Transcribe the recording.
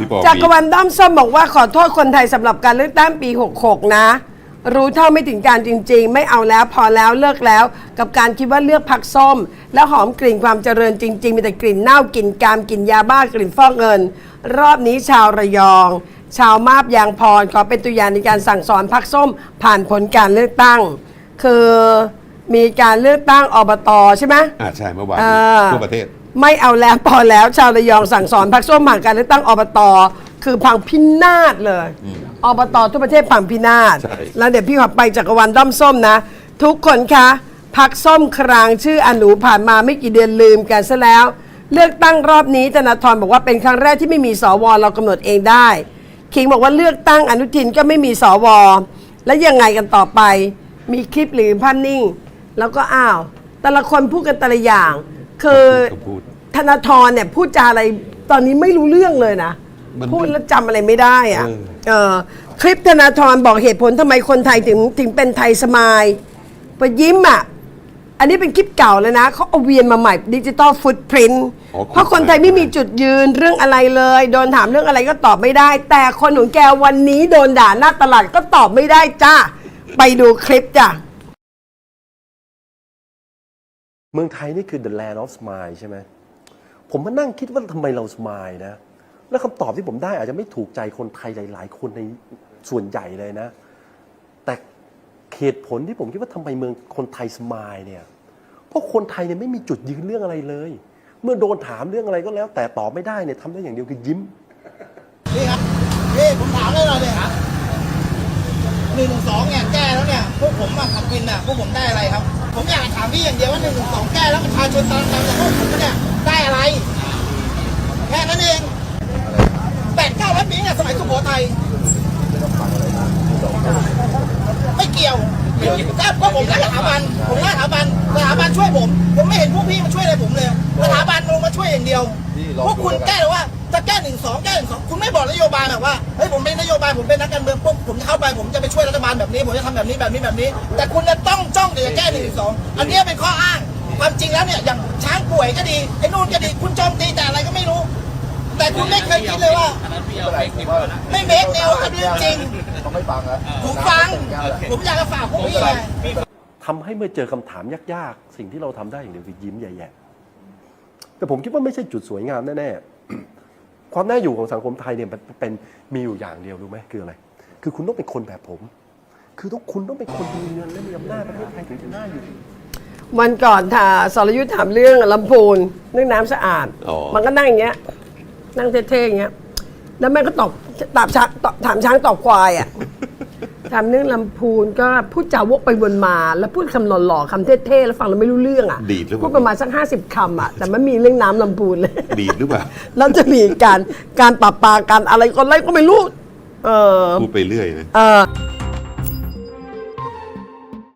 พี่ปอจักรมีวาลด้อมส้มบอกว่าขอโทษคนไทยสำหรับการเลือกตั้งปี 66 นะ รู้เท่าไม่ถึงการจริง ๆ ไม่เอาแล้วพอแล้วเลิกแล้ว กับการคิดว่าเลือกพักส้ม แล้วหอมกลิ่นความเจริญจริง ๆ มีแต่กลิ่นเน่ากลิ่นกามกลิ่นยาบ้ากลิ่นฟอกเงิน รอบนี้ชาวระยอง ชาวมาบยางพรขอเป็นตัวอย่างในการสั่งสอนพักส้ม ผ่านผลการเลือกตั้ง คือมีการเลือกตั้งอบตใช่ไหม อ่าใช่เมื่อวานเอนี้อทั่วประเทศ ไม่เอาแล้วพอแล้วชาวระยองสั่งสอนพักส้มผ่านการเลือกตั้งอบตคือพังพินาศเลยอบตทั่วประเทศพังพินาศ ใช่ แล้วเดี๋ยวพี่ขอไปจักรวาลด้อมส้มนะ ทุกคนคะพักส้มครางชื่ออนูผ่านมาไม่กี่เดือนลืมกันซะแล้ว เลือกตั้งรอบนี้ธนาธรบอกว่าเป็นครั้งแรกที่ไม่มีสวเรากำหนดเองได้ คิงบอกว่าเลือกตั้งอนุทินก็ไม่มีสวแล้วยังไงกันต่อไป มีคลิปหรือภาพนิ่ง แล้วก็อ้าว แต่ละคนพูดกันแต่ละอย่าง คือ ก็พูดธ นาธรเนี่ยพูดจาอะไรตอนนี้ไม่รู้เรื่องเลยนะ มัน พูดแล้วจำอะไรไม่ได้อะเออเออคลิปธนาธรบอกเหตุผลทำไมคนไทยถึงถึงเป็นไทยสมายไปยิ้มอะ อันนี้เป็นคลิปเก่าเลยนะ เขาเอาเวียนมาใหม่ดิจิตอลฟุตพิ i นอ๋อ เพราะคนไทยไม่มีจุดยืนเรื่องอะไรเลย โดนถามเรื่องอะไรก็ตอบไม่ได้ แต่คนของแกวันนี้โดนด่าหน้าตลาดก็ตอบไม่ได้จ้าไปดูคลิปจ้ะ เมืองไทยนี่คือ the land of smile ใช่ไหม ผมมานั่งคิดว่าทำไมเรา smile นะ แล้วคำตอบที่ผมได้อาจจะไม่ถูกใจคนไทยหลาย ๆ คนในส่วนใหญ่เลยนะ แต่เหตุผลที่ผมคิดว่าทำไมเมืองคนไทย smile เนี่ย เพราะคนไทยเนี่ยไม่มีจุดยืนเรื่องอะไรเลย เมื่อโดนถามเรื่องอะไรก็แล้ว แต่ตอบไม่ได้เนี่ยทำได้อย่างเดียวคือยิ้มนี่ครับพี่ผมถามเลยหน่อยเลยครับหนึ่งสองเนี่ยแก้แล้วเนี่ยพวกผมอะขับวินอะพวกผมได้อะไรครับ ผมอยากถามพี่อย่างเดียวว่าหนึ่งสองแก้แล้วประชาชนตามตามจากพวกผมเนี่ย ได้อะไร แค่นั้นเองแปดเก้าร้อยปีเนี่ยสมัยสุโขทัยไม่เกี่ยวคือถ้าพวกผมรักสถาบัน ผมรักสถาบันสถาบันช่วยผม ผมไม่เห็นพวกพี่มาช่วยอะไรผมเลยสถาบันลงมาช่วยอย่างเดียว พวกคุณแก้หรือว่าจะแก้หนึ่งสองแก้หนึ่งสองคุณไม่บอกนโยบายแบบว่าเฮ้ยผมเป็นนโยบายผมเป็นนักการเมืองปุ๊บผมจะเข้าไปผมจะไปช่วยรัฐบาลแบบนี้ผมจะทำแบบนี้แบบนี้แบบนี้ แต่คุณจะต้องจ้องแต่จะแก้หนึ่งสองอันเนี้ยเป็นข้ออ้างความจริงแล้วเนี่ยอย่างช้าง ป่วยก็ดีไอ้นู่นก็ดีคุณโจมตีแต่อะไรก็ไม่รู้ แต่คุณไม่เคยคิดเลยว่าไม่เมคแนวอันเรื่องจริงเขาไม่ฟังอะผมฟังผมอยากจะฝากพวกพี่ไงทำให้เมื่อเจอคำถามยากๆ สิ่งที่เราทำได้อย่างเดียวคือยิ้มแย่ๆแต่ผมคิดว่าไม่ใช่จุดสวยงามแน่ๆความน่าอยู่ของสังคมไทยเนี่ยมันเป็นมีอยู่อย่างเดียวรู้ไหมคืออะไร คือคุณต้องเป็นคนแบบผม คือต้องคุณต้องเป็นคนมีเงินและมีอำนาจประเทศไทยถึงจะน่าอยู่ วันก่อนถาสรยุทธ์ถามเรื่องลำพูนเรื่องน้ำสะอาด อ๋อ มันก็นั่งอย่างเงี้ย นั่งเท่ๆอย่างเงี้ย แล้วแม่ก็ตอบตอบช้างตอบถามช้างตอบควายอะ ถามเรื่องลำพูนก็พูดจาวกไปวนมา แล้วพูดคำหล่อๆคำเท่ๆแล้วฟังเราไม่รู้เรื่องอะดีดหรือเปล่า พูดประมาณสักห้าสิบคำอะแต่ไม่มีเรื่องน้ำลำพูนเลย ดีดหรือเปล่า แล้วจะมีการการปรับปราการอะไรก็อะไรก็ไม่รู้ เออพูดไปเรื่อยนะ เออ